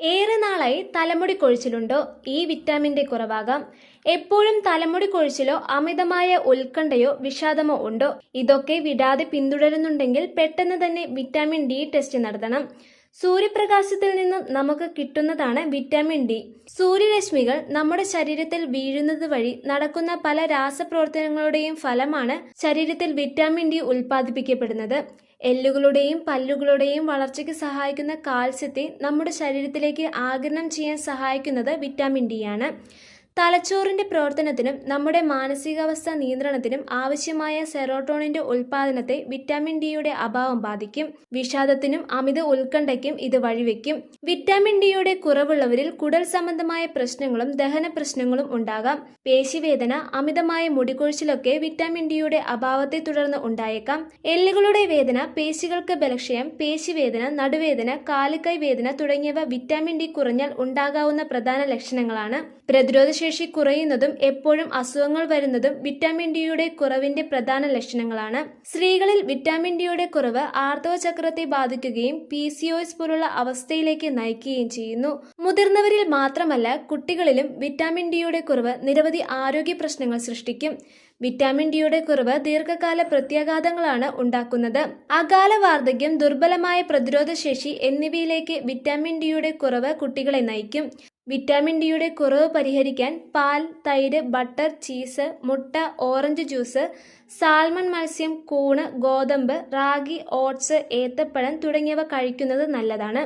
ഏറെ നാളായി തലമുടി കൊഴിച്ചിലുണ്ടോ? ഈ വിറ്റാമിന്റെ കുറവാകാം. എപ്പോഴും തലമുടി കൊഴിച്ചിലോ അമിതമായ ഉത്കണ്ഠയോ വിഷാദമോ ഉണ്ടോ? ഇതൊക്കെ വിടാതെ പിന്തുടരുന്നുണ്ടെങ്കിൽ പെട്ടെന്ന് തന്നെ വിറ്റാമിൻ ഡി ടെസ്റ്റ് നടത്തണം. സൂര്യപ്രകാശത്തിൽ നിന്നും നമുക്ക് കിട്ടുന്നതാണ് വിറ്റാമിൻ ഡി. സൂര്യരശ്മികൾ നമ്മുടെ ശരീരത്തിൽ വീഴുന്നത് വഴി നടക്കുന്ന പല രാസപ്രവർത്തനങ്ങളുടെയും ഫലമാണ് ശരീരത്തിൽ വിറ്റാമിൻ ഡി ഉൽപ്പാദിപ്പിക്കപ്പെടുന്നത്. എല്ലുകളുടെയും പല്ലുകളുടെയും വളർച്ചയ്ക്ക് സഹായിക്കുന്ന കാൽസ്യത്തെ നമ്മുടെ ശരീരത്തിലേക്ക് ആഗിരണം ചെയ്യാൻ സഹായിക്കുന്നത് വിറ്റാമിൻ ഡി ആണ്. തലച്ചോറിന്റെ പ്രവർത്തനത്തിനും നമ്മുടെ മാനസികാവസ്ഥ നിയന്ത്രണത്തിനും ആവശ്യമായ സെറോട്ടോണിന്റെ ഉൽപാദനത്തെ വിറ്റാമിൻ ഡിയുടെ അഭാവം ബാധിക്കും. വിഷാദത്തിനും അമിത ഉത്കണ്ഠയ്ക്കും ഇത് വഴിവെക്കും. വിറ്റാമിൻ ഡിയുടെ കുറവുള്ളവരിൽ കുടൽ സംബന്ധമായ പ്രശ്നങ്ങളും ദഹന പ്രശ്നങ്ങളും ഉണ്ടാകാം. പേശിവേദന അമിതമായ മുടികൊഴിച്ചിലൊക്കെ വിറ്റാമിൻ ഡിയുടെ അഭാവത്തെ തുടർന്ന് ഉണ്ടായേക്കാം. എല്ലുകളുടെ വേദന പേശികൾക്ക് ബലക്ഷയം പേശിവേദന നടുവേദന കാലുകൈ വേദന തുടങ്ങിയവ വിറ്റാമിൻ ഡി കുറഞ്ഞാൽ ഉണ്ടാകാവുന്ന പ്രധാന ലക്ഷണങ്ങളാണ്. പ്രതിരോധശേഷി കുറയുന്നതും എപ്പോഴും അസുഖങ്ങൾ വരുന്നതും വിറ്റാമിൻ ഡിയുടെ കുറവിന്റെ പ്രധാന ലക്ഷണങ്ങളാണ്. സ്ത്രീകളിൽ വിറ്റാമിൻ ഡിയുടെ കുറവ് ആർത്തവ ചക്രത്തെ ബാധിക്കുകയും പി സി പോലുള്ള അവസ്ഥയിലേക്ക് നയിക്കുകയും ചെയ്യുന്നു. മുതിർന്നവരിൽ മാത്രമല്ല കുട്ടികളിലും വിറ്റാമിൻ ഡിയുടെ കുറവ് നിരവധി ആരോഗ്യ പ്രശ്നങ്ങൾ സൃഷ്ടിക്കും. വിറ്റാമിൻ ഡിയുടെ കുറവ് ദീർഘകാല പ്രത്യാഘാതങ്ങളാണ് ഉണ്ടാക്കുന്നത്. അകാല വാർദ്ധക്യം ദുർബലമായ പ്രതിരോധശേഷി എന്നിവയിലേക്ക് വിറ്റാമിൻ ഡിയുടെ കുറവ് കുട്ടികളെ നയിക്കും. വിറ്റാമിൻ ഡിയുടെ കുറവ് പരിഹരിക്കാൻ പാൽ തൈര് ബട്ടർ ചീസ് മുട്ട ഓറഞ്ച് ജ്യൂസ് സാൽമൺ മത്സ്യം കൂണ് ഗോതമ്പ് റാഗി ഓട്സ് ഏത്തപ്പഴം തുടങ്ങിയവ കഴിക്കുന്നത് നല്ലതാണ്.